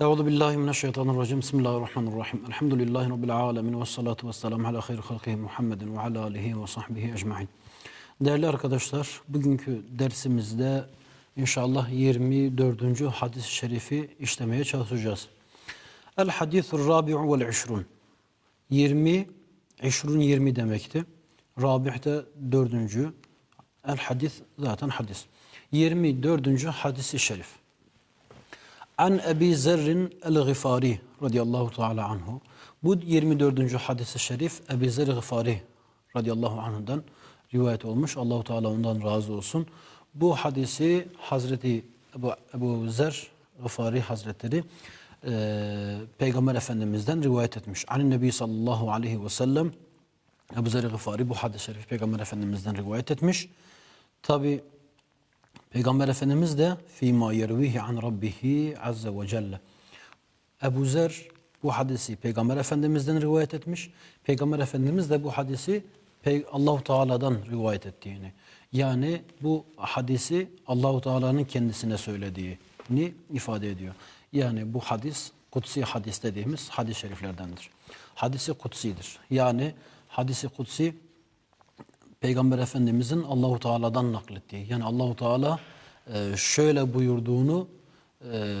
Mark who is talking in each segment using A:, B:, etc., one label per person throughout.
A: Euzu billahi mineşşeytanirracim. Bismillahirrahmanirrahim. Elhamdülillahi rabbil alamin ve salatu vesselam ala hayri halkihi Muhammedin ve ala alihi ve sahbihi ecmaîn. Değerli arkadaşlar, bugünkü dersimizde inşallah 24. hadis-i şerifi işlemeye çalışacağız. El hadithur rabi'u vel işrun. 20 işrun 20 demekti. Rabih de dördüncü. El hadis zaten hadis. 24. hadis-i şerif. An Ebi Zerrin el-Gıfari radıyallahu teala anhu. Bu 24. hadis-i şerif Ebi Zer Gıfari radıyallahu anhu'dan rivayet olmuş. Allahu Teala ondan razı olsun. Bu hadisi Hazreti Ebu, Ebu Zer Gıfari Hazretleri e, Peygamber Efendimiz'den rivayet etmiş. Ani Nebi sallallahu aleyhi ve sellem Ebu Zer Gıfari bu hadis-i şerif Peygamber Efendimiz'den rivayet etmiş. Tabi Peygamber Efendimiz de fîmâ yervihi an rabbihi azze ve celle. Ebu Zer bu hadisi Peygamber Efendimiz'den rivayet etmiş. Peygamber Efendimiz de bu hadisi Allahu Teala'dan rivayet ettiğini. Yani bu hadisi Allahu Teala'nın kendisine söylediğini ifade ediyor. Yani bu hadis kutsi hadis dediğimiz hadis-i şeriflerdendir. Hadisi kutsidir. Yani hadisi kutsi Peygamber Efendimizin Allahu Teala'dan naklettiği. Yani Allahu Teala e, şöyle buyurduğunu e,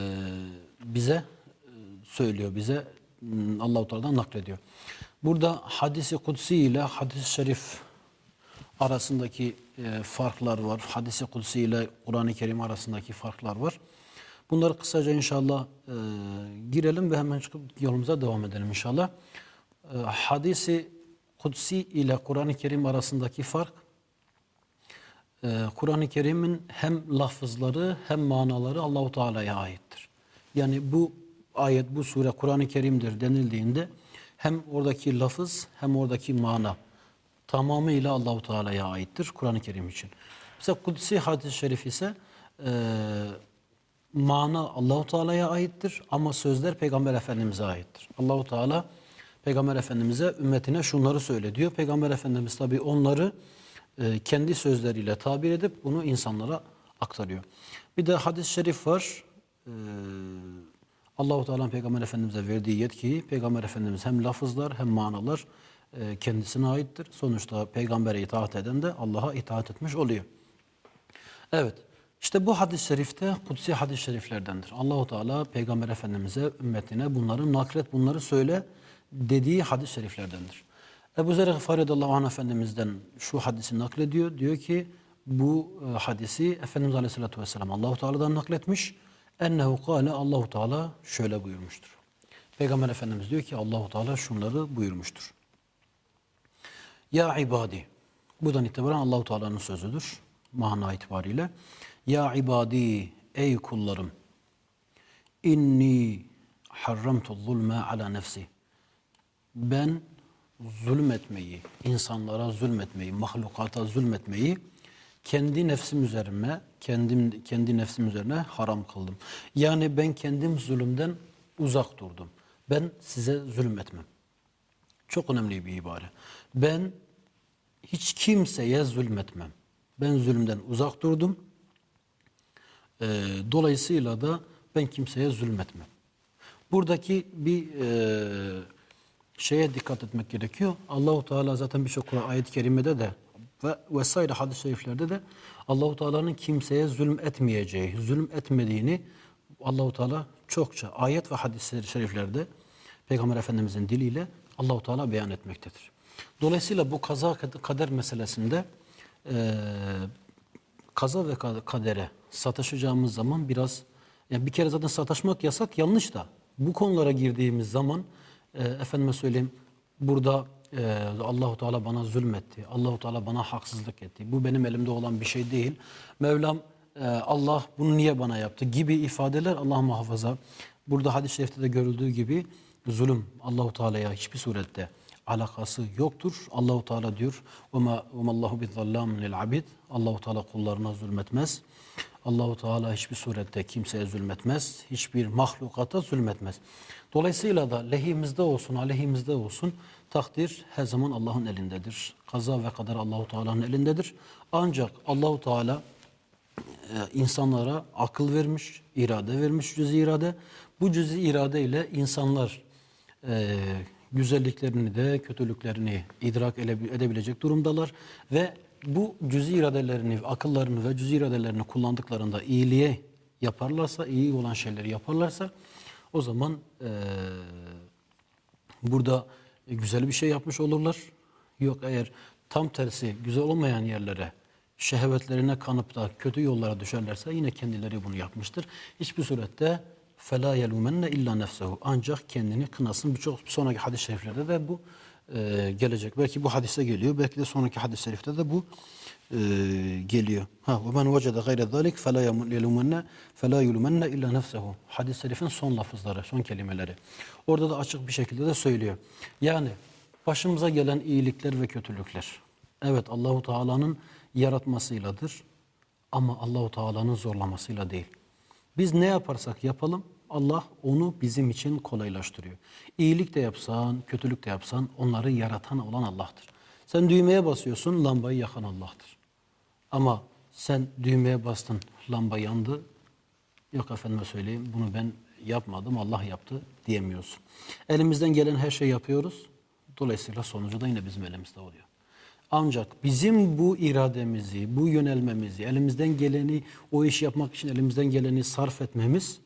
A: bize e, söylüyor, bize Allahu Teala'dan naklediyor. Burada hadisi kutsi ile hadis-i şerif arasındaki farklar var. Hadisi kutsi ile Kur'an-ı Kerim arasındaki farklar var. Bunları kısaca inşallah girelim ve hemen çıkıp yolumuza devam edelim inşallah. hadisi Kudsi ile Kur'an-ı Kerim arasındaki fark e, Kur'an-ı Kerim'in hem lafızları hem manaları Allahu Teala'ya aittir. Yani bu ayet, bu sure Kur'an-ı Kerim'dir denildiğinde hem oradaki lafız hem oradaki mana tamamıyla Allahu Teala'ya aittir Kur'an-ı Kerim için. Mesela Kudsi hadis-i şerif ise e, mana Allahu Teala'ya aittir ama sözler Peygamber Efendimiz'e aittir. Allahu Teala Peygamber Efendimiz'e ümmetine şunları söyle diyor. Peygamber Efendimiz tabi onları e, kendi sözleriyle tabir edip bunu insanlara aktarıyor. Bir de hadis-i şerif var. E, Allahu Teala Peygamber Efendimiz'e verdiği yetkiyi Peygamber Efendimiz hem lafızlar hem manalar e, kendisine aittir. Sonuçta peygambere itaat eden de Allah'a itaat etmiş oluyor. Evet. İşte bu hadis-i şerifte kutsi hadis-i şeriflerdendir. Allahu Teala Peygamber Efendimiz'e, ümmetine bunları naklet, bunları söyle dediği hadis-i şeriflerdendir. Ebu Zer Gıfari radıyallahu anh Efendimiz'den şu hadisi naklediyor. Diyor ki bu e, hadisi Efendimiz aleyhissalatü vesselam Allahu Teala'dan nakletmiş. Ennehu kâle Allahu Teala şöyle buyurmuştur. Peygamber Efendimiz diyor ki Allahu Teala şunları buyurmuştur. Ya ibadi. Buradan itibaren Allahu Teala'nın sözüdür. Mana itibariyle. Ya ibadi ey kullarım. İnni harramtu zulme ala nefsi ben zulmetmeyi, insanlara zulmetmeyi, mahlukata zulmetmeyi kendi nefsim üzerime, kendim kendi nefsim üzerine haram kıldım. Yani ben kendim zulümden uzak durdum. Ben size zulmetmem. Çok önemli bir ibare. Ben hiç kimseye zulmetmem. Ben zulümden uzak durdum. Ee, dolayısıyla da ben kimseye zulmetmem. Buradaki bir e, şeye dikkat etmek gerekiyor. Allahu Teala zaten birçok ayet-i kerimede de ve vesaire hadis-i şeriflerde de Allahu Teala'nın kimseye zulüm etmeyeceği, zulüm etmediğini Allahu Teala çokça ayet ve hadis-i şeriflerde Peygamber Efendimizin diliyle Allahu Teala beyan etmektedir. Dolayısıyla bu kaza kader meselesinde e, kaza ve kadere sataşacağımız zaman biraz yani bir kere zaten sataşmak yasak yanlış da bu konulara girdiğimiz zaman e, efendime söyleyeyim burada e, Allahu Teala bana zulmetti. Allahu Teala bana haksızlık etti. Bu benim elimde olan bir şey değil. Mevlam e, Allah bunu niye bana yaptı gibi ifadeler Allah muhafaza. Burada hadis-i şerifte de görüldüğü gibi zulüm Allahu Teala'ya hiçbir surette alakası yoktur. Allahu Teala diyor: "Ve Allahu bizzallamun lil abid." Allahu Teala kullarına zulmetmez. Allahu Teala hiçbir surette kimseye zulmetmez. Hiçbir mahlukata zulmetmez. Dolayısıyla da lehimizde olsun, aleyhimizde olsun takdir her zaman Allah'ın elindedir. Kaza ve kader Allahu Teala'nın elindedir. Ancak Allahu Teala e, insanlara akıl vermiş, irade vermiş cüz-i irade. Bu cüz-i irade ile insanlar e, güzelliklerini de kötülüklerini idrak edebilecek durumdalar ve bu cüz-i iradelerini, akıllarını ve cüz-i iradelerini kullandıklarında iyiliğe yaparlarsa, iyi olan şeyleri yaparlarsa o zaman e, burada güzel bir şey yapmış olurlar. Yok eğer tam tersi güzel olmayan yerlere şehvetlerine kanıp da kötü yollara düşerlerse yine kendileri bunu yapmıştır. Hiçbir surette فَلَا يَلُومَنَّ illa nefsehu Ancak kendini kınasın. Birçok sonraki hadis-i şeriflerde de bu e, gelecek. Belki bu hadiste geliyor. Belki de sonraki hadis-i şerifte de bu e, geliyor. Ha وَمَنْ وَجَدَ غَيْرَ ذَلِكَ فَلَا يَلُومَنَّ فَلَا يُلُمَنَّ illa nefsehu Hadis-i şerifin son lafızları, son kelimeleri. Orada da açık bir şekilde de söylüyor. Yani başımıza gelen iyilikler ve kötülükler. Evet Allahu Teala'nın yaratmasıyladır ama Allahu Teala'nın zorlamasıyla değil. Biz ne yaparsak yapalım Allah onu bizim için kolaylaştırıyor. İyilik de yapsan, kötülük de yapsan onları yaratan olan Allah'tır. Sen düğmeye basıyorsun, lambayı yakan Allah'tır. Ama sen düğmeye bastın, lamba yandı. Yok efendime söyleyeyim, bunu ben yapmadım, Allah yaptı diyemiyorsun. Elimizden gelen her şeyi yapıyoruz. Dolayısıyla sonucu da yine bizim elimizde oluyor. Ancak bizim bu irademizi, bu yönelmemizi, elimizden geleni, o işi yapmak için elimizden geleni sarf etmemiz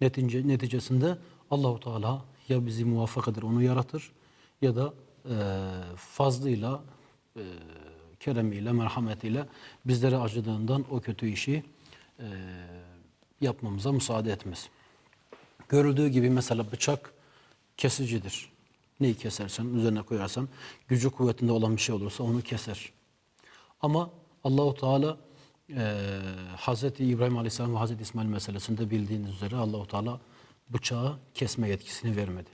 A: netice, neticesinde Allahu Teala ya bizi muvaffak eder, onu yaratır ya da e, fazlıyla, e, keremiyle, merhametiyle bizlere acıdığından o kötü işi e, yapmamıza müsaade etmez. Görüldüğü gibi mesela bıçak kesicidir. Neyi kesersen, üzerine koyarsan, gücü kuvvetinde olan bir şey olursa onu keser. Ama Allahu Teala e, Hazreti İbrahim Aleyhisselam ve Hazreti İsmail meselesinde bildiğiniz üzere Allahu Teala bıçağı kesme yetkisini vermedi.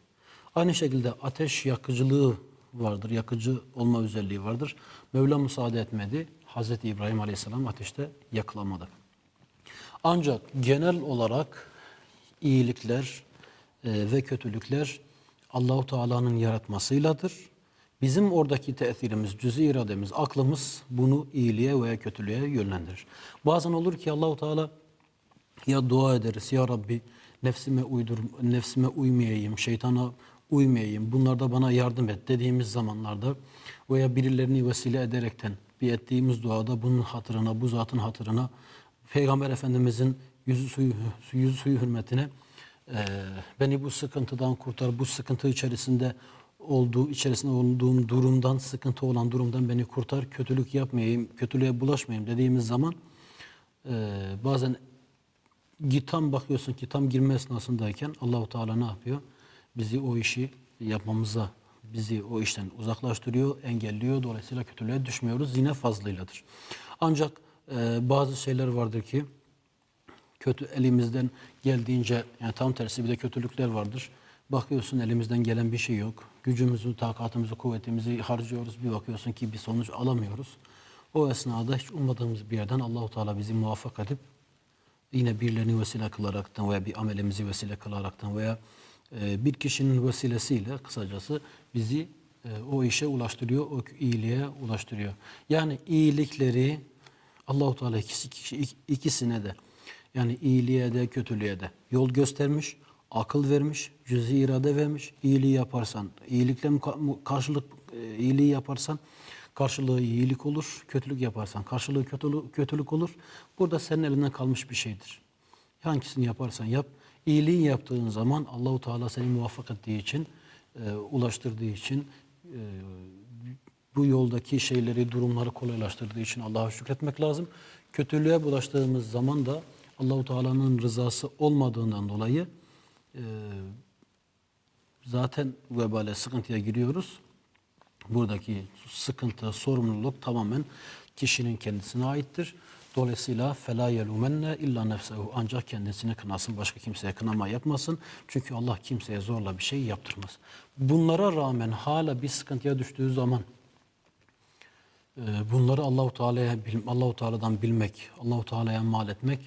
A: Aynı şekilde ateş yakıcılığı vardır, yakıcı olma özelliği vardır. Mevla müsaade etmedi. Hazreti İbrahim Aleyhisselam ateşte yakılamadı. Ancak genel olarak iyilikler e, ve kötülükler Allahu Teala'nın yaratmasıyladır. Bizim oradaki tesirimiz, cüz-i irademiz, aklımız bunu iyiliğe veya kötülüğe yönlendirir. Bazen olur ki Allahu Teala ya dua ederiz ya Rabbi nefsime uydur nefsime uymayayım, şeytana uymayayım. Bunlarda bana yardım et dediğimiz zamanlarda veya birilerini vesile ederekten bir ettiğimiz duada bunun hatırına, bu zatın hatırına Peygamber Efendimizin yüzü suyu, yüzü suyu hürmetine e, beni bu sıkıntıdan kurtar, bu sıkıntı içerisinde olduğu içerisinde olduğum durumdan, sıkıntı olan durumdan beni kurtar, kötülük yapmayayım, kötülüğe bulaşmayayım dediğimiz zaman e, bazen tam bakıyorsun ki tam girme esnasındayken Allahu Teala ne yapıyor? Bizi o işi yapmamıza, bizi o işten uzaklaştırıyor, engelliyor. Dolayısıyla kötülüğe düşmüyoruz. Yine fazlıyladır. Ancak e, bazı şeyler vardır ki kötü elimizden geldiğince yani tam tersi bir de kötülükler vardır. Bakıyorsun elimizden gelen bir şey yok. Gücümüzü, takatımızı, kuvvetimizi harcıyoruz. Bir bakıyorsun ki bir sonuç alamıyoruz. O esnada hiç ummadığımız bir yerden Allahu Teala bizi muvaffak edip yine birilerini vesile kılaraktan veya bir amelimizi vesile kılaraktan veya e, bir kişinin vesilesiyle kısacası bizi e, o işe ulaştırıyor, o iyiliğe ulaştırıyor. Yani iyilikleri Allahu Teala ikisi, ikisi- ikisine de yani iyiliğe de kötülüğe de yol göstermiş, akıl vermiş, cüz-i irade vermiş. İyiliği yaparsan, iyilikle karşılık e, iyiliği yaparsan karşılığı iyilik olur. Kötülük yaparsan karşılığı kötülük, kötülük olur. Burada senin elinden kalmış bir şeydir. Hangisini yaparsan yap. İyiliği yaptığın zaman Allahu Teala seni muvaffak ettiği için, e, ulaştırdığı için, e, bu yoldaki şeyleri, durumları kolaylaştırdığı için Allah'a şükretmek lazım. Kötülüğe bulaştığımız zaman da Allahu Teala'nın rızası olmadığından dolayı e, zaten vebale sıkıntıya giriyoruz. Buradaki sıkıntı, sorumluluk tamamen kişinin kendisine aittir. Dolayısıyla fela yelumenne illa nefsehu ancak kendisini kınasın, başka kimseye kınama yapmasın. Çünkü Allah kimseye zorla bir şey yaptırmaz. Bunlara rağmen hala bir sıkıntıya düştüğü zaman e, bunları Allahu Teala'ya Allahu Teala'dan bilmek, Allahu Teala'ya mal etmek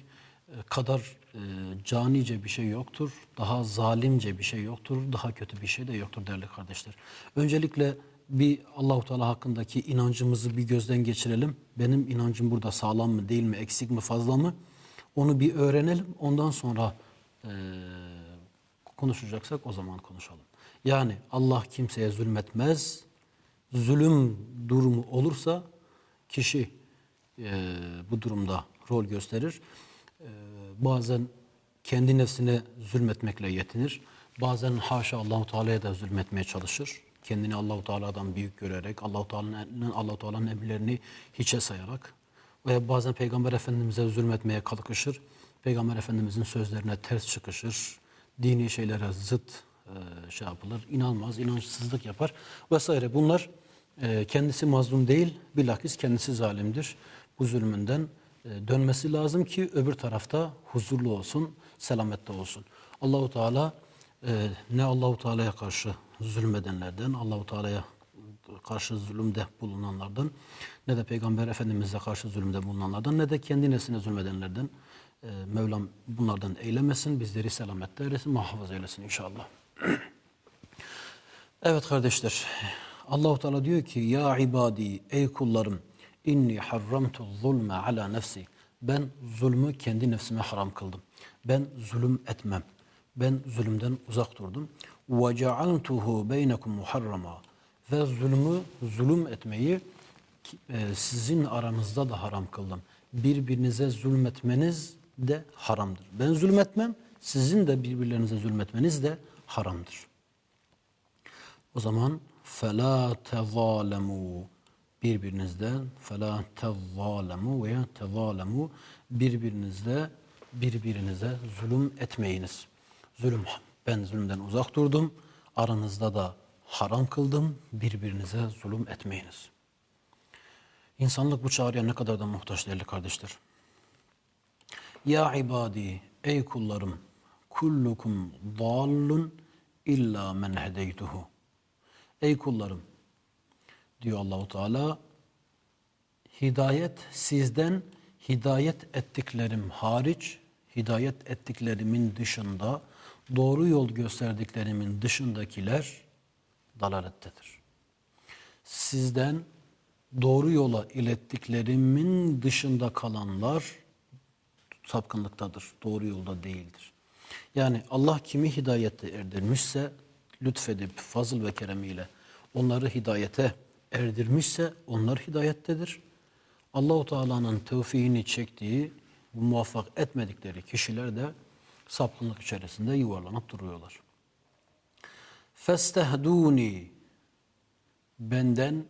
A: e, kadar e, canice bir şey yoktur. Daha zalimce bir şey yoktur. Daha kötü bir şey de yoktur değerli kardeşler. Öncelikle bir Allahu Teala hakkındaki inancımızı bir gözden geçirelim. Benim inancım burada sağlam mı, değil mi, eksik mi, fazla mı? Onu bir öğrenelim. Ondan sonra eee, konuşacaksak o zaman konuşalım. Yani Allah kimseye zulmetmez. Zulüm durumu olursa kişi eee, bu durumda rol gösterir. Eee, bazen kendi nefsine zulmetmekle yetinir. Bazen haşa Allahu Teala'ya da zulmetmeye çalışır. Kendini Allahu Teala'dan büyük görerek, Allahu Teala'nın Allahu Teala'nın emirlerini hiçe sayarak ve bazen Peygamber Efendimiz'e zulmetmeye kalkışır. Peygamber Efendimiz'in sözlerine ters çıkışır. Dini şeylere zıt e, şey yapılır. İnanmaz, inançsızlık yapar vesaire. Bunlar e, kendisi mazlum değil, bilakis kendisi zalimdir. Bu zulmünden dönmesi lazım ki öbür tarafta huzurlu olsun, selamette olsun. Allahu Teala e, ne Allahu Teala'ya karşı zulmedenlerden, Allahu Teala'ya karşı zulümde bulunanlardan, ne de Peygamber Efendimiz'e karşı zulümde bulunanlardan, ne de kendi nesline zulmedenlerden e, Mevlam bunlardan eylemesin, bizleri selamette eylesin, muhafaza eylesin inşallah. Evet kardeşler. Allahu Teala diyor ki ya ibadi ey kullarım inni harramtu zulme ala nefsi. Ben zulmü kendi nefsime haram kıldım. Ben zulüm etmem. Ben zulümden uzak durdum. Ve cealtuhu beynekum muharrama. Ve zulmü zulüm etmeyi e, sizin aranızda da haram kıldım. Birbirinize zulmetmeniz de haramdır. Ben zulmetmem, sizin de birbirlerinize zulmetmeniz de haramdır. O zaman فَلَا تَظَالَمُوا birbirinizden fela tevvalemu veya tevvalemu birbirinizde birbirinize zulüm etmeyiniz. Zulüm ben zulümden uzak durdum. Aranızda da haram kıldım. Birbirinize zulüm etmeyiniz. İnsanlık bu çağrıya ne kadar da muhtaç değerli kardeşler. Ya ibadi ey kullarım kullukum dallun illa men hedeytuhu. Ey kullarım diyor Allahu Teala hidayet sizden hidayet ettiklerim hariç hidayet ettiklerimin dışında doğru yol gösterdiklerimin dışındakiler dalalettedir. Sizden doğru yola ilettiklerimin dışında kalanlar sapkınlıktadır. Doğru yolda değildir. Yani Allah kimi hidayette erdirmişse lütfedip fazıl ve keremiyle onları hidayete erdirmişse onlar hidayettedir. Allahu Teala'nın tevfiğini çektiği, muvaffak etmedikleri kişiler de sapkınlık içerisinde yuvarlanıp duruyorlar. Festehduni benden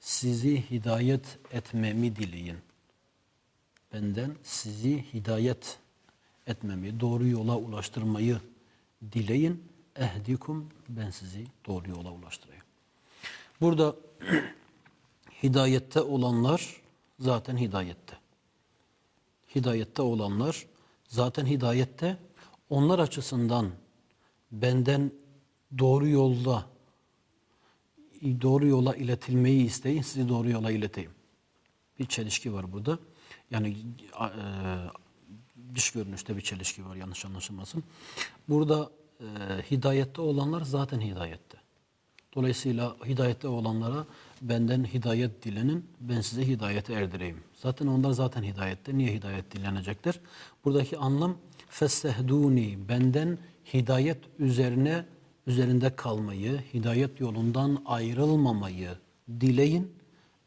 A: sizi hidayet etmemi dileyin. Benden sizi hidayet etmemi, doğru yola ulaştırmayı dileyin. Ehdikum ben sizi doğru yola ulaştırayım. Burada hidayette olanlar zaten hidayette. Hidayette olanlar zaten hidayette. Onlar açısından benden doğru yolda doğru yola iletilmeyi isteyin, sizi doğru yola ileteyim. Bir çelişki var burada. Yani e, dış görünüşte bir çelişki var yanlış anlaşılmasın. Burada e, hidayette olanlar zaten hidayette. Dolayısıyla hidayette olanlara benden hidayet dilenin, ben size hidayete erdireyim. Zaten onlar zaten hidayette. Niye hidayet dilenecekler? Buradaki anlam fessehduni, benden hidayet üzerine üzerinde kalmayı, hidayet yolundan ayrılmamayı dileyin.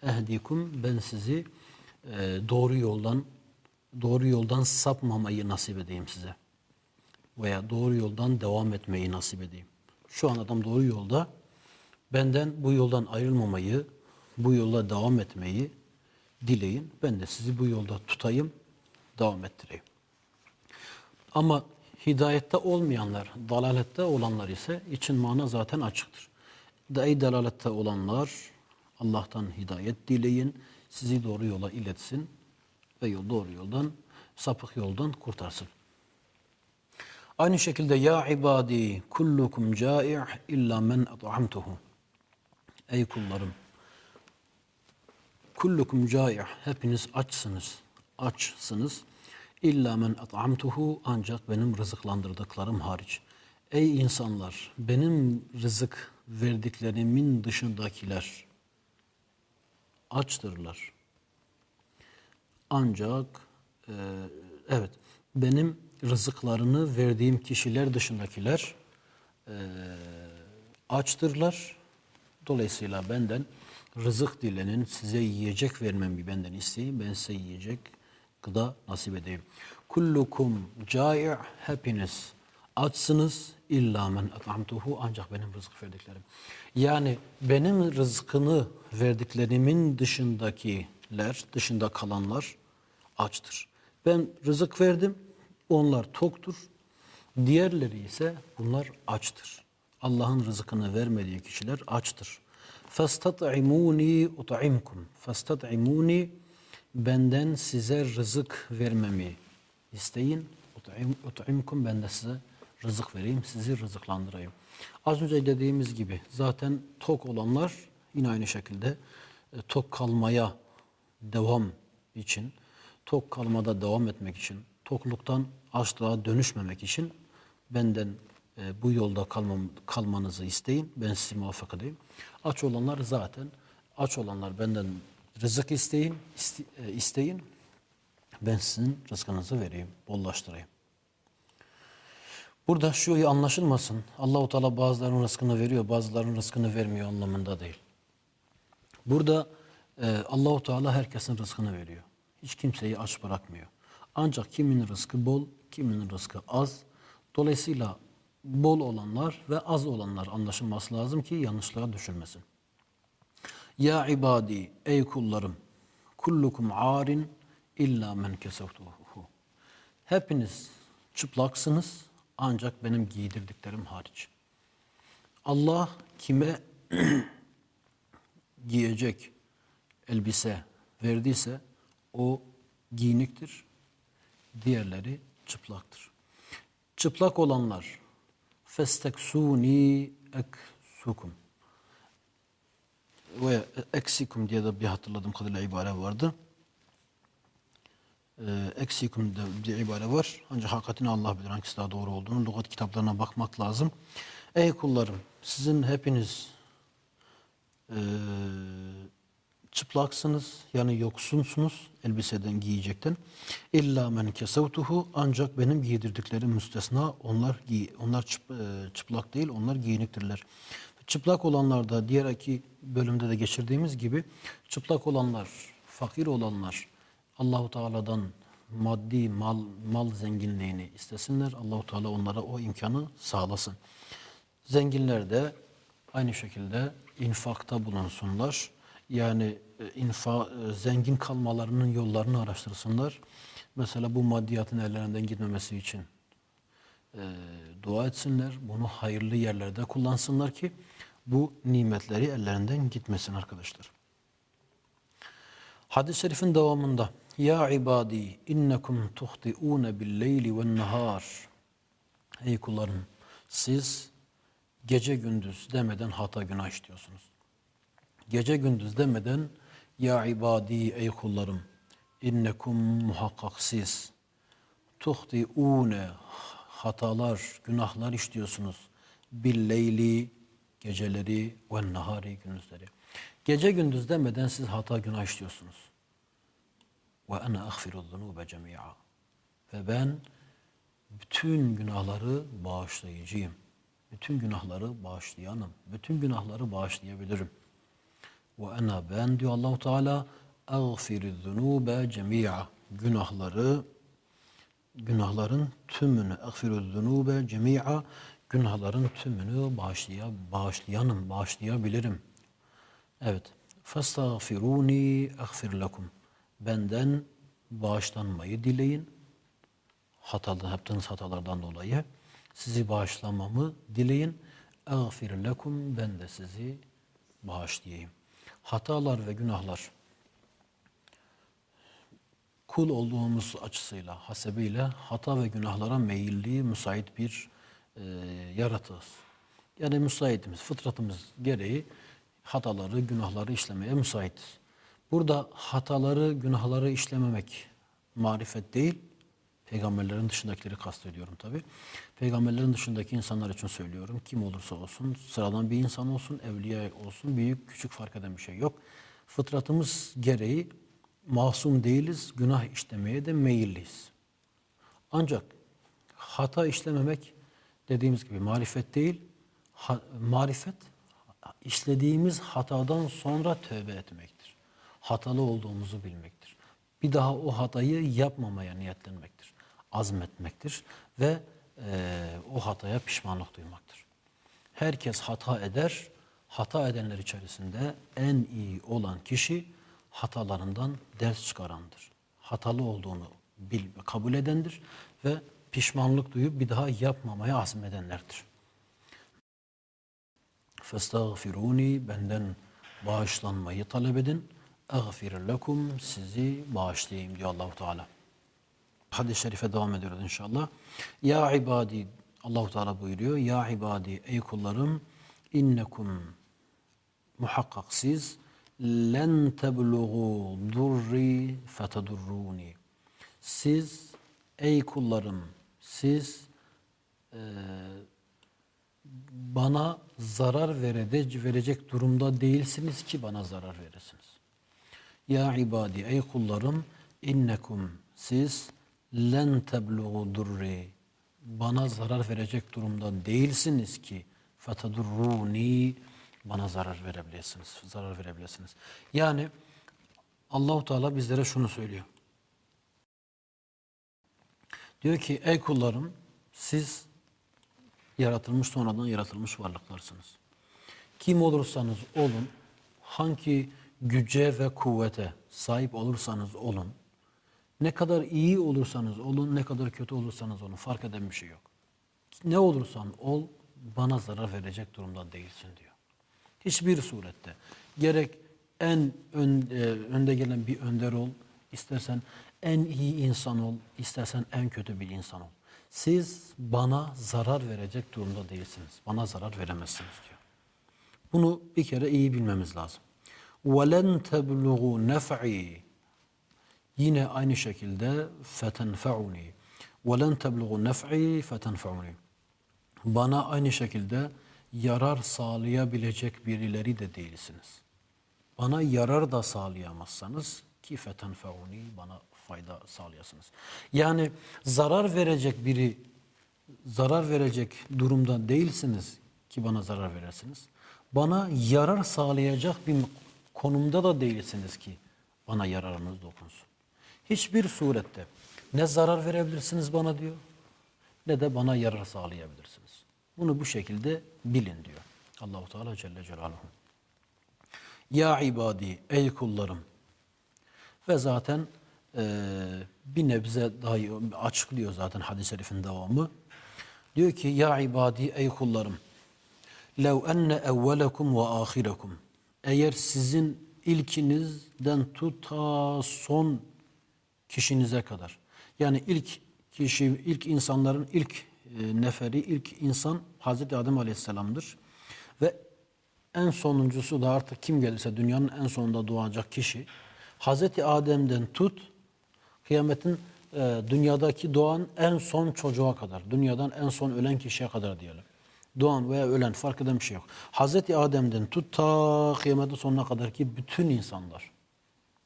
A: Ehdikum ben sizi e, doğru yoldan doğru yoldan sapmamayı nasip edeyim size. Veya doğru yoldan devam etmeyi nasip edeyim. Şu an adam doğru yolda. Benden bu yoldan ayrılmamayı, bu yolla devam etmeyi dileyin. Ben de sizi bu yolda tutayım, devam ettireyim. Ama hidayette olmayanlar, dalalette olanlar ise için mana zaten açıktır. Dahi dalalette olanlar Allah'tan hidayet dileyin, sizi doğru yola iletsin ve yol doğru yoldan, sapık yoldan kurtarsın. Aynı şekilde ya ibadi kullukum cai' illa men at'amtuhu. Ey kullarım kullukum cai' hepiniz açsınız. Açsınız. İlla men at'amtuhu ancak benim rızıklandırdıklarım hariç. Ey insanlar benim rızık verdiklerimin dışındakiler açtırlar. Ancak e, evet benim rızıklarını verdiğim kişiler dışındakiler e, açtırlar. Dolayısıyla benden rızık dilenin size yiyecek vermemi benden isteyin. Ben size yiyecek gıda nasip edeyim. Kullukum cai' hepiniz açsınız illa men at'amtuhu ancak benim rızık verdiklerim. Yani benim rızkını verdiklerimin dışındakiler, dışında kalanlar açtır. Ben rızık verdim, onlar toktur. Diğerleri ise bunlar açtır. Allah'ın rızkını vermediği kişiler açtır. فَاسْتَطْعِمُونِي اُطْعِمْكُمْ فَاسْتَطْعِمُونِي Benden size rızık vermemi isteyin. اُطْعِمْ- اُطْعِمْكُمْ Ben de size rızık vereyim, sizi rızıklandırayım. Az önce dediğimiz gibi zaten tok olanlar yine aynı şekilde e, tok kalmaya devam için, tok kalmada devam etmek için, tokluktan açlığa dönüşmemek için benden e, bu yolda kalmam, kalmanızı isteyin. Ben sizi muvaffak edeyim. Aç olanlar zaten, aç olanlar benden rızık isteyin, iste- e, isteyin. Ben sizin rızkınızı vereyim, bollaştırayım. Burada şu iyi anlaşılmasın. Allahu Teala bazılarının rızkını veriyor, bazılarının rızkını vermiyor anlamında değil. Burada e, Allahu Teala herkesin rızkını veriyor. Hiç kimseyi aç bırakmıyor. Ancak kimin rızkı bol, kimin rızkı az. Dolayısıyla bol olanlar ve az olanlar anlaşılması lazım ki yanlışlığa düşülmesin. Ya ibadi ey kullarım kullukum arin illa men kesevtuhu. Hepiniz çıplaksınız ancak benim giydirdiklerim hariç. Allah kime giyecek elbise verdiyse o giyiniktir. Diğerleri çıplaktır. Çıplak olanlar festeksuni eksukum ve eksikum diye de bir hatırladığım kadarıyla ibare vardı. Ee, eksikum de bir ibare var. Ancak hakikatini Allah bilir hangisi daha doğru olduğunu. Lugat kitaplarına bakmak lazım. Ey kullarım sizin hepiniz eee, çıplaksınız yani yoksunsunuz elbiseden giyecekten. İlla men kesevtuhu ancak benim giydirdiklerim müstesna onlar giy onlar çıp- eee, çıplak değil onlar giyiniktirler. Çıplak olanlar da diğer iki bölümde de geçirdiğimiz gibi çıplak olanlar, fakir olanlar Allahu Teala'dan maddi mal mal zenginliğini istesinler. Allahu Teala onlara o imkanı sağlasın. Zenginler de aynı şekilde infakta bulunsunlar. Yani e, infa, e, zengin kalmalarının yollarını araştırsınlar. Mesela bu maddiyatın ellerinden gitmemesi için e, dua etsinler. Bunu hayırlı yerlerde kullansınlar ki bu nimetleri ellerinden gitmesin arkadaşlar. Hadis-i şerifin devamında Ya ibadi innekum tuhti'une bil leyli ven nahar Ey kullarım siz gece gündüz demeden hata günah işliyorsunuz. Gece gündüz demeden ya ibadi ey kullarım innekum muhakkak siz tuhtiune hatalar, günahlar işliyorsunuz. Billeyli geceleri ve nahari gündüzleri. Gece gündüz demeden siz hata günah işliyorsunuz. Ve ana aghfiru zunube cemi'a. Ve ben bütün günahları bağışlayıcıyım. Bütün günahları bağışlayanım. Bütün günahları bağışlayabilirim. Ve ana ben diyor Allahu Teala zunube cemi'a. Günahları günahların tümünü aghfiru zunube cemi'a günahların tümünü bağışlaya, bağışlayanım, bağışlayabilirim. Evet. Festağfiruni aghfir lekum. Benden bağışlanmayı dileyin. Hatalı yaptığınız hatalardan dolayı sizi bağışlamamı dileyin. Aghfir lekum. Ben de sizi bağışlayayım. Hatalar ve günahlar kul olduğumuz açısıyla, hasebiyle hata ve günahlara meyilli, müsait bir e, yaratığız. Yani müsaitimiz, fıtratımız gereği hataları, günahları işlemeye müsaitiz. Burada hataları, günahları işlememek marifet değil, Peygamberlerin dışındakileri kastediyorum tabi. Peygamberlerin dışındaki insanlar için söylüyorum. Kim olursa olsun, sıradan bir insan olsun, evliya olsun, büyük küçük fark eden bir şey yok. Fıtratımız gereği masum değiliz, günah işlemeye de meyilliyiz. Ancak hata işlememek dediğimiz gibi marifet değil, ha, marifet işlediğimiz hatadan sonra tövbe etmektir. Hatalı olduğumuzu bilmektir. Bir daha o hatayı yapmamaya niyetlenmektir. Azmetmektir ve e, o hataya pişmanlık duymaktır. Herkes hata eder, hata edenler içerisinde en iyi olan kişi hatalarından ders çıkarandır. Hatalı olduğunu bil, kabul edendir ve pişmanlık duyup bir daha yapmamaya azmedenlerdir. Festağfiruni benden bağışlanmayı talep edin. Eğfir lekum sizi bağışlayayım diyor Allahu Teala. Hadis-i şerife devam ediyoruz inşallah. Ya ibadi Allahu Teala buyuruyor. Ya ibadi ey kullarım innekum muhakkak siz len tebluğu durri fetedurruni. Siz ey kullarım siz e, bana zarar verecek, durumda değilsiniz ki bana zarar veresiniz. Ya ibadi ey kullarım innekum siz len tebluğu durri bana zarar verecek durumda değilsiniz ki fetedurruni bana zarar verebilirsiniz. Zarar verebilirsiniz. Yani Allahu Teala bizlere şunu söylüyor. Diyor ki ey kullarım siz yaratılmış sonradan yaratılmış varlıklarsınız. Kim olursanız olun, hangi güce ve kuvvete sahip olursanız olun, ne kadar iyi olursanız olun, ne kadar kötü olursanız olun fark eden bir şey yok. Ne olursan ol bana zarar verecek durumda değilsin diyor. Hiçbir surette. Gerek en ön, e, önde gelen bir önder ol, istersen en iyi insan ol, istersen en kötü bir insan ol. Siz bana zarar verecek durumda değilsiniz. Bana zarar veremezsiniz diyor. Bunu bir kere iyi bilmemiz lazım. وَلَنْ تَبْلُغُوا نَفْعِي Yine aynı şekilde فَتَنْفَعُنِي وَلَنْ تَبْلُغُوا نَفْعِي فَتَنْفَعُنِي Bana aynı şekilde yarar sağlayabilecek birileri de değilsiniz. Bana yarar da sağlayamazsanız ki fetenfeuni bana fayda sağlayasınız. Yani zarar verecek biri zarar verecek durumda değilsiniz ki bana zarar veresiniz. Bana yarar sağlayacak bir konumda da değilsiniz ki bana yararınız dokunsun. Hiçbir surette ne zarar verebilirsiniz bana diyor ne de bana yarar sağlayabilirsiniz. Bunu bu şekilde bilin diyor. Allahu Teala Celle Celaluhu. Ya ibadi ey kullarım. Ve zaten e, bir nebze daha açıklıyor zaten hadis-i şerifin devamı. Diyor ki ya ibadi ey kullarım. Lev enne evvelekum ve ahirekum. Eğer sizin ilkinizden tut ta son kişinize kadar. Yani ilk kişi, ilk insanların ilk e, neferi, ilk insan Hazreti Adem Aleyhisselam'dır. Ve en sonuncusu da artık kim gelirse dünyanın en sonunda doğacak kişi. Hazreti Adem'den tut, kıyametin e, dünyadaki doğan en son çocuğa kadar, dünyadan en son ölen kişiye kadar diyelim. Doğan veya ölen fark eden bir şey yok. Hazreti Adem'den tut ta kıyametin sonuna kadar ki bütün insanlar.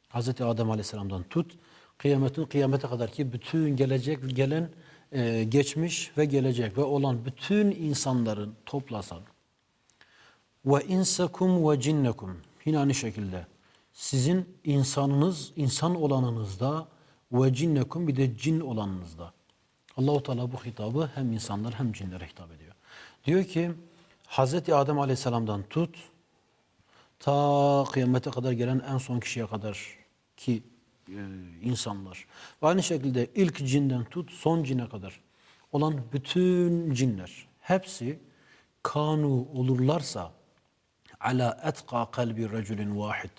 A: Hazreti Adem Aleyhisselam'dan tut, kıyametin kıyamete kadar ki bütün gelecek, gelen, e, geçmiş ve gelecek ve olan bütün insanların toplasan ve insakum ve cinnekum yine aynı şekilde sizin insanınız, insan olanınızda ve cinnekum bir de cin olanınızda. Allahu Teala bu hitabı hem insanlar hem cinlere hitap ediyor. Diyor ki Hazreti Adem Aleyhisselam'dan tut ta kıyamete kadar gelen en son kişiye kadar ki insanlar. Ve aynı şekilde ilk cinden tut son cine kadar olan bütün cinler hepsi kanu olurlarsa ala etqa kalbi reculin vahid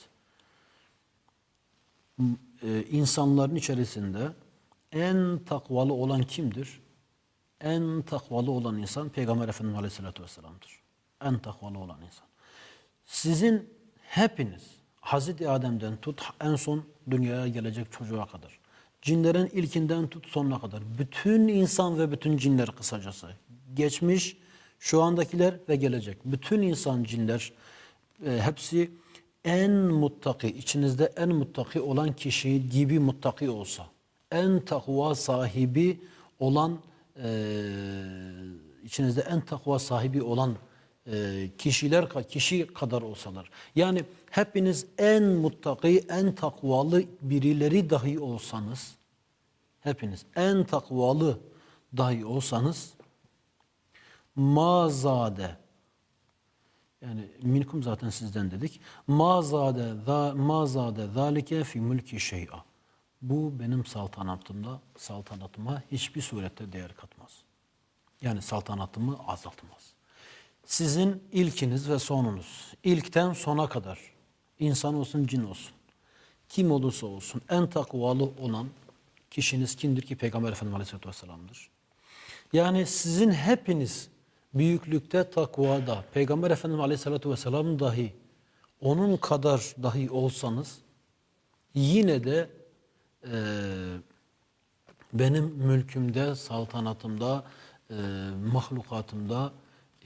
A: e, insanların içerisinde en takvalı olan kimdir? En takvalı olan insan Peygamber Efendimiz Aleyhisselatü Vesselam'dır. En takvalı olan insan. Sizin hepiniz Hazreti Adem'den tut en son dünyaya gelecek çocuğa kadar Cinlerin ilkinden tut sonuna kadar. Bütün insan ve bütün cinler kısacası. Geçmiş, şu andakiler ve gelecek. Bütün insan, cinler e, hepsi en muttaki, içinizde en muttaki olan kişi gibi muttaki olsa, en takva sahibi olan, e, içinizde en takva sahibi olan e, kişiler kişi kadar olsalar. Yani hepiniz en muttaki, en takvalı birileri dahi olsanız, hepiniz en takvalı dahi olsanız, mazade yani minkum zaten sizden dedik. Mazade za mazade zalike fi mulki şey'a. Bu benim saltanatımda, saltanatıma hiçbir surette değer katmaz. Yani saltanatımı azaltmaz. Sizin ilkiniz ve sonunuz, ilkten sona kadar, insan olsun, cin olsun, kim olursa olsun en takvalı olan kişiniz kimdir ki Peygamber Efendimiz Aleyhisselatü Vesselam'dır. Yani sizin hepiniz büyüklükte, takvada, Peygamber Efendimiz Aleyhisselatü Vesselam dahi onun kadar dahi olsanız yine de e, benim mülkümde, saltanatımda, e, mahlukatımda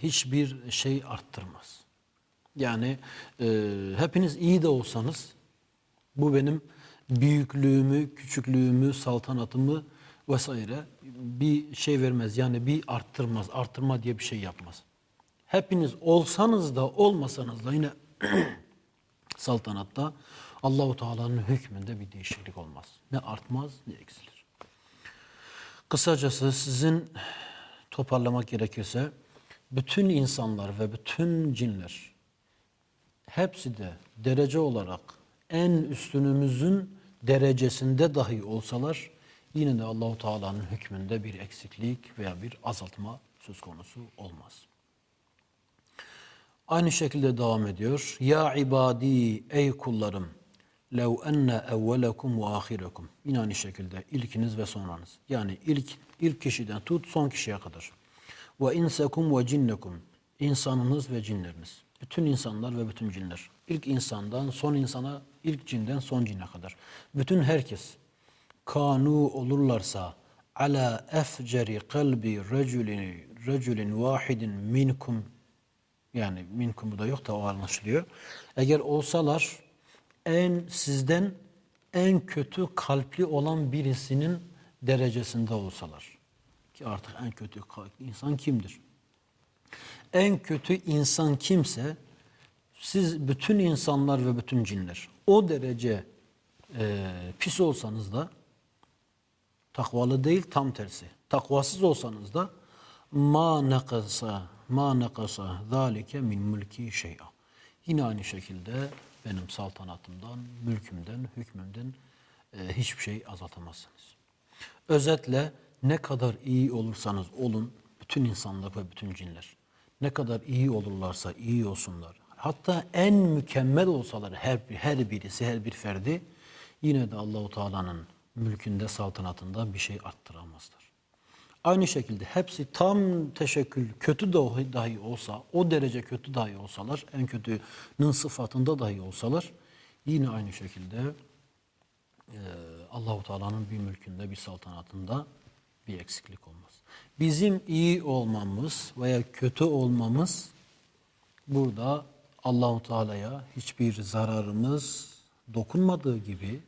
A: hiçbir şey arttırmaz. Yani e, hepiniz iyi de olsanız bu benim büyüklüğümü, küçüklüğümü, saltanatımı vesaire bir şey vermez. Yani bir arttırmaz. Arttırma diye bir şey yapmaz. Hepiniz olsanız da olmasanız da yine saltanatta Allahu Teala'nın hükmünde bir değişiklik olmaz. Ne artmaz ne eksilir. Kısacası sizin toparlamak gerekirse bütün insanlar ve bütün cinler hepsi de derece olarak en üstünümüzün derecesinde dahi olsalar yine de Allahu Teala'nın hükmünde bir eksiklik veya bir azaltma söz konusu olmaz. Aynı şekilde devam ediyor. Ya ibadi ey kullarım lev enne evvelekum ve ahirekum. Yine aynı şekilde ilkiniz ve sonranız. Yani ilk ilk kişiden tut son kişiye kadar. Ve insekum ve cinnekum. İnsanınız ve cinleriniz. Bütün insanlar ve bütün cinler. İlk insandan son insana, ilk cinden son cine kadar. Bütün herkes kanu olurlarsa ala efceri kalbi reculin reculin vahidin minkum yani minkumu da yok da o anlaşılıyor. Eğer olsalar en sizden en kötü kalpli olan birisinin derecesinde olsalar ki artık en kötü insan kimdir? En kötü insan kimse siz bütün insanlar ve bütün cinler o derece e, pis olsanız da takvalı değil tam tersi. Takvasız olsanız da ma nakasa ma nakasa zalike min mulki şey'a. Yine aynı şekilde benim saltanatımdan, mülkümden, hükmümden e, hiçbir şey azaltamazsınız. Özetle ne kadar iyi olursanız olun, bütün insanlar ve bütün cinler ne kadar iyi olurlarsa iyi olsunlar. Hatta en mükemmel olsalar her her birisi, her bir ferdi yine de Allahu Teala'nın mülkünde, saltanatında bir şey arttıramazlar. Aynı şekilde hepsi tam teşekkül kötü dahi, dahi olsa, o derece kötü dahi olsalar, en kötünün sıfatında dahi olsalar yine aynı şekilde e, Allahu Teala'nın bir mülkünde, bir saltanatında bir eksiklik olmaz. Bizim iyi olmamız veya kötü olmamız burada Allahu Teala'ya hiçbir zararımız dokunmadığı gibi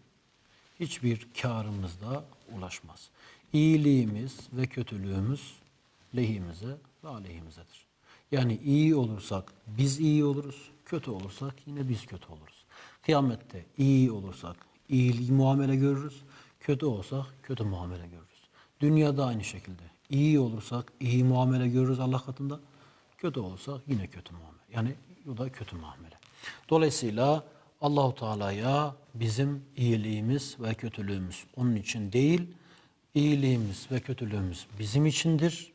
A: hiçbir karımız da ulaşmaz. İyiliğimiz ve kötülüğümüz lehimize ve aleyhimizedir. Yani iyi olursak biz iyi oluruz, kötü olursak yine biz kötü oluruz. Kıyamette iyi olursak iyi muamele görürüz, kötü olsak kötü muamele görürüz. Dünyada aynı şekilde. İyi olursak iyi muamele görürüz Allah katında. Kötü olursak yine kötü muamele. Yani o da kötü muamele. Dolayısıyla Allahu Teala'ya bizim iyiliğimiz ve kötülüğümüz onun için değil, iyiliğimiz ve kötülüğümüz bizim içindir.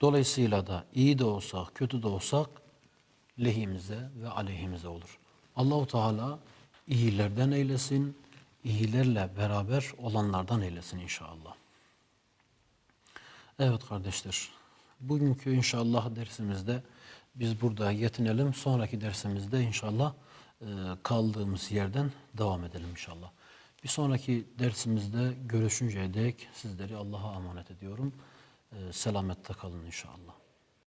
A: Dolayısıyla da iyi de olsak, kötü de olsak lehimize ve aleyhimize olur. Allahu Teala iyilerden eylesin, iyilerle beraber olanlardan eylesin inşallah. Evet kardeşler, bugünkü inşallah dersimizde biz burada yetinelim. Sonraki dersimizde inşallah e, kaldığımız yerden devam edelim inşallah. Bir sonraki dersimizde görüşünceye dek sizleri Allah'a emanet ediyorum. Ee, Selamette kalın inşallah.